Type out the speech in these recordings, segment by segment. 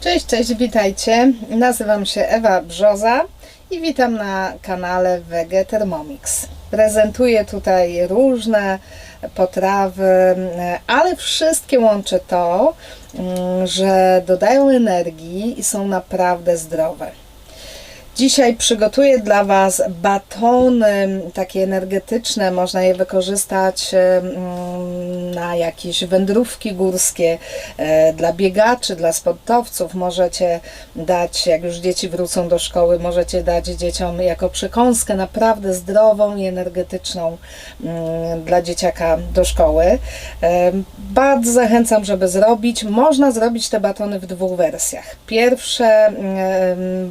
Cześć, cześć, witajcie. Nazywam się Ewa Brzoza i witam na kanale Wege Thermomix. Prezentuję tutaj różne potrawy, ale wszystkie łączy to, mm, że dodają energii i są naprawdę zdrowe. Dzisiaj przygotuję dla Was batony takie energetyczne. Można je wykorzystać mm, na jakieś wędrówki górskie, e, dla biegaczy, dla sportowców. Możecie dać, jak już dzieci wrócą do szkoły, możecie dać dzieciom jako przekąskę naprawdę zdrową i energetyczną dla dzieciaka do szkoły. E, Bardzo zachęcam, żeby zrobić. Można zrobić te batony w dwóch wersjach. Pierwsze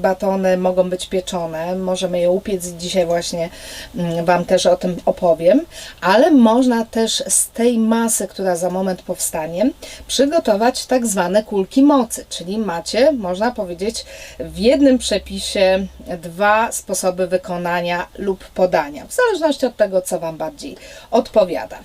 batony mogą być pieczone, możemy je upiec. Dzisiaj właśnie mm, Wam też o tym opowiem, ale można też z tej masy, która za moment powstanie, przygotować tak zwane kulki mocy, czyli macie, można powiedzieć, w jednym przepisie dwa sposoby wykonania lub podania, w zależności od tego, co Wam bardziej odpowiada.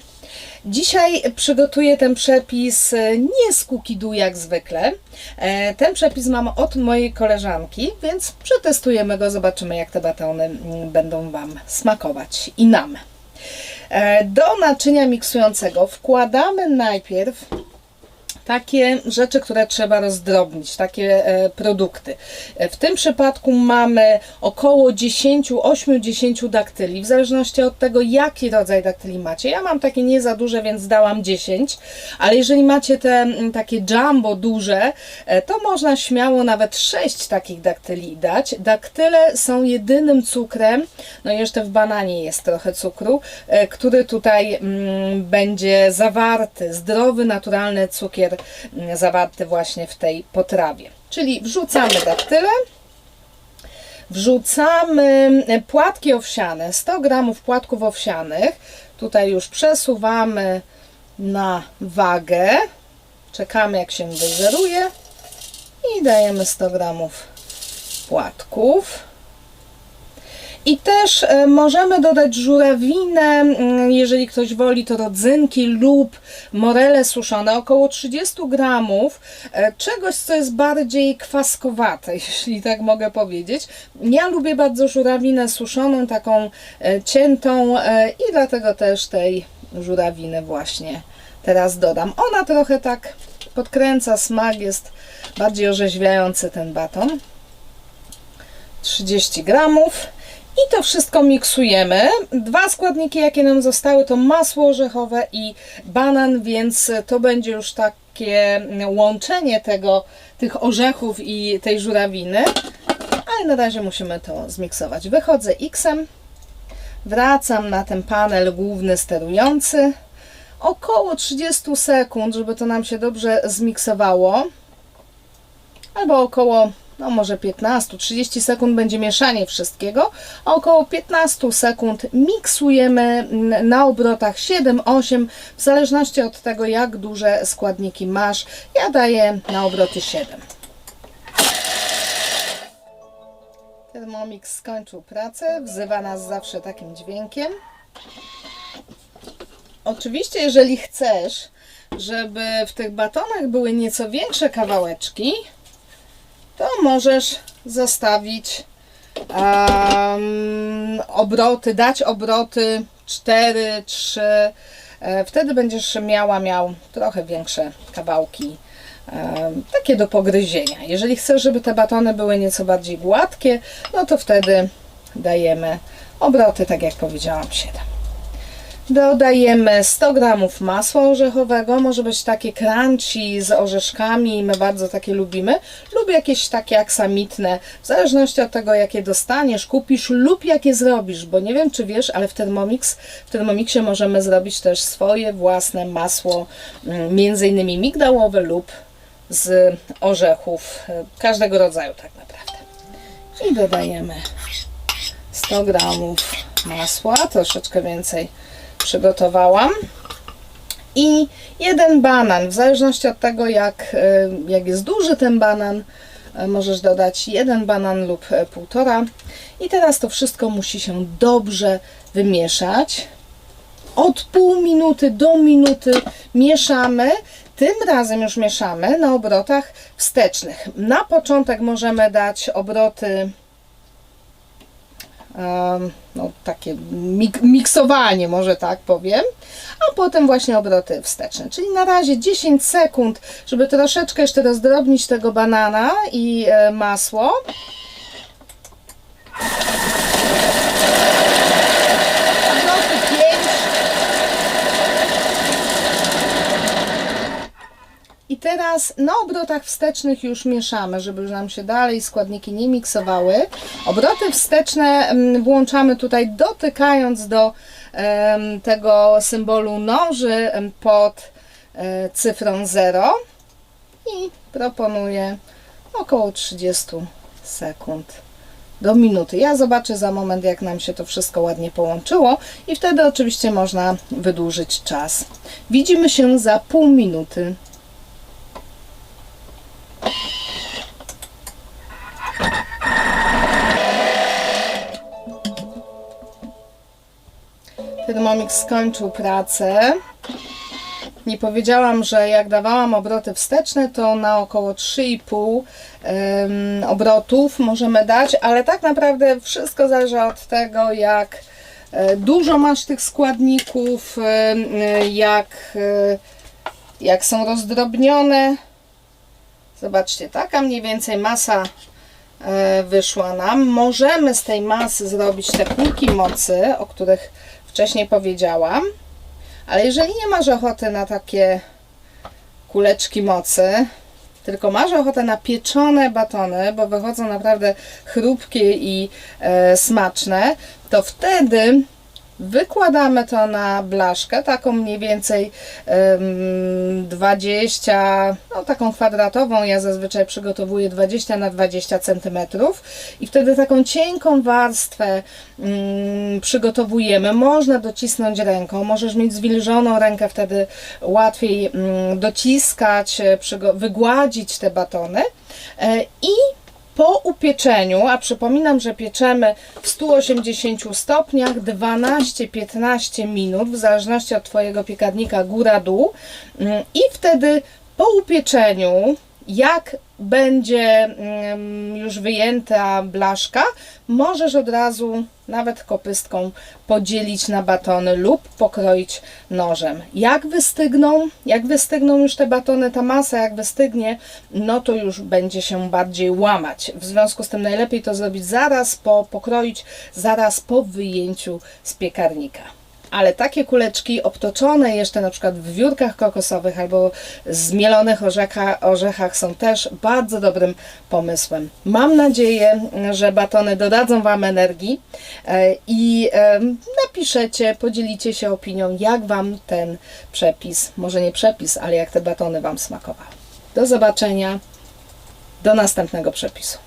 Dzisiaj przygotuję ten przepis e, nie z kukidu jak zwykle. E, Ten przepis mam od mojej koleżanki, więc przetestujemy go, zobaczymy jak te batony mm, będą Wam smakować i nam. E, Do naczynia miksującego wkładamy najpierw takie rzeczy, które trzeba rozdrobnić, takie e, produkty. E, W tym przypadku mamy około 10, 8-10 daktyli, w zależności od tego, jaki rodzaj daktyli macie. Ja mam takie nie za duże, więc dałam 10, ale jeżeli macie te mm, takie jumbo duże, e, to można śmiało nawet 6 takich daktyli dać. Daktyle są jedynym cukrem, no jeszcze w bananie jest trochę cukru, który tutaj mm, będzie zawarty, zdrowy, naturalny cukier mm, zawarty właśnie w tej potrawie. Czyli wrzucamy daktyle, wrzucamy płatki owsiane, 100 gramów płatków owsianych. Tutaj już przesuwamy na wagę, czekamy jak się wyzeruje i dajemy 100 gramów płatków. I też e, możemy dodać żurawinę, mm, jeżeli ktoś woli, to rodzynki lub morele suszone, około 30 gramów e, czegoś, co jest bardziej kwaskowate, jeśli tak mogę powiedzieć. Ja lubię bardzo żurawinę suszoną, taką e, ciętą i dlatego też tej żurawiny właśnie teraz dodam. Ona trochę tak podkręca smak, jest bardziej orzeźwiający ten baton. 30 gramów. I to wszystko miksujemy. Dwa składniki, jakie nam zostały, to masło orzechowe i banan, więc to będzie już takie łączenie tego, tych orzechów i tej żurawiny. Ale na razie musimy to zmiksować. Wychodzę X-em, wracam na ten panel główny sterujący. Około 30 sekund, żeby to nam się dobrze zmiksowało. Albo około no może 15-30 sekund będzie mieszanie wszystkiego, a około 15 sekund miksujemy na obrotach 7-8, w zależności od tego jak duże składniki masz. Ja daję na obroty 7. Thermomix skończył pracę, wzywa nas zawsze takim dźwiękiem. Oczywiście, jeżeli chcesz, żeby w tych batonach były nieco większe kawałeczki, to możesz zostawić um, obroty, dać obroty 4, 3. E, Wtedy będziesz miała, miał trochę większe kawałki, em, takie do pogryzienia. Jeżeli chcesz, żeby te batony były nieco bardziej gładkie, no to wtedy dajemy obroty, tak jak powiedziałam, 7. Dodajemy 100 gramów masła orzechowego, może być takie crunchy z orzeszkami, my bardzo takie lubimy, lub jakieś takie aksamitne, w zależności od tego jakie dostaniesz, kupisz lub jakie zrobisz, bo nie wiem czy wiesz, ale w Thermomix, w Thermomixie możemy zrobić też swoje własne masło, mm, między innymi migdałowe lub z orzechów e, każdego rodzaju tak naprawdę. I dodajemy 100 gramów masła, troszeczkę więcej przygotowałam. I jeden banan, w zależności od tego, jak, e, jak jest duży ten banan, e, możesz dodać jeden banan lub e, półtora. I teraz to wszystko musi się dobrze wymieszać. Od pół minuty do minuty mieszamy. tym razem już mieszamy na obrotach wstecznych. Na początek możemy dać obroty no, takie mik- miksowanie, może tak powiem, a potem właśnie obroty wsteczne. Czyli na razie 10 sekund, żeby troszeczkę jeszcze rozdrobnić tego banana i e, masło. Obroty 5. I teraz na obrotach wstecznych już mieszamy, żeby nam się dalej składniki nie miksowały. Obroty wsteczne mm, włączamy tutaj dotykając do tego symbolu noży pod e, cyfrą 0 i proponuję około 30 sekund do minuty. Ja zobaczę za moment, jak nam się to wszystko ładnie połączyło i wtedy oczywiście można wydłużyć czas. Widzimy się za pół minuty. Thermomix skończył pracę. Nie powiedziałam, że jak dawałam obroty wsteczne, to na około 3,5 em, obrotów możemy dać, ale tak naprawdę wszystko zależy od tego, jak e, dużo masz tych składników, e, jak, e, jak są rozdrobnione. Zobaczcie, taka mniej więcej masa wyszła nam. Możemy z tej masy zrobić te kulki mocy, o których wcześniej powiedziałam. Ale jeżeli nie masz ochoty na takie kuleczki mocy, tylko masz ochotę na pieczone batony, bo wychodzą naprawdę chrupkie i e, smaczne, to wtedy wykładamy to na blaszkę, taką mniej więcej em, 20, no taką kwadratową, ja zazwyczaj przygotowuję 20 na 20 cm i wtedy taką cienką warstwę mm, przygotowujemy. Można docisnąć ręką, możesz mieć zwilżoną rękę, wtedy łatwiej mm, dociskać, e, wygładzić te batony E, i po upieczeniu, a przypominam, że pieczemy w 180 stopniach 12-15 minut, w zależności od Twojego piekarnika góra-dół. Mm, I wtedy po upieczeniu, jak będzie już wyjęta blaszka, możesz od razu nawet kopystką podzielić na batony lub pokroić nożem. Jak wystygną, jak wystygną już te batony, ta masa jak wystygnie, no to już będzie się bardziej łamać. W związku z tym najlepiej to zrobić zaraz po, pokroić zaraz po wyjęciu z piekarnika. Ale takie kuleczki obtoczone jeszcze na przykład w wiórkach kokosowych albo zmielonych orzecha, orzechach są też bardzo dobrym pomysłem. Mam nadzieję, że batony dodadzą Wam energii e, i napiszecie, podzielicie się opinią, jak Wam ten przepis, może nie przepis, ale jak te batony Wam smakowały. Do zobaczenia, do następnego przepisu.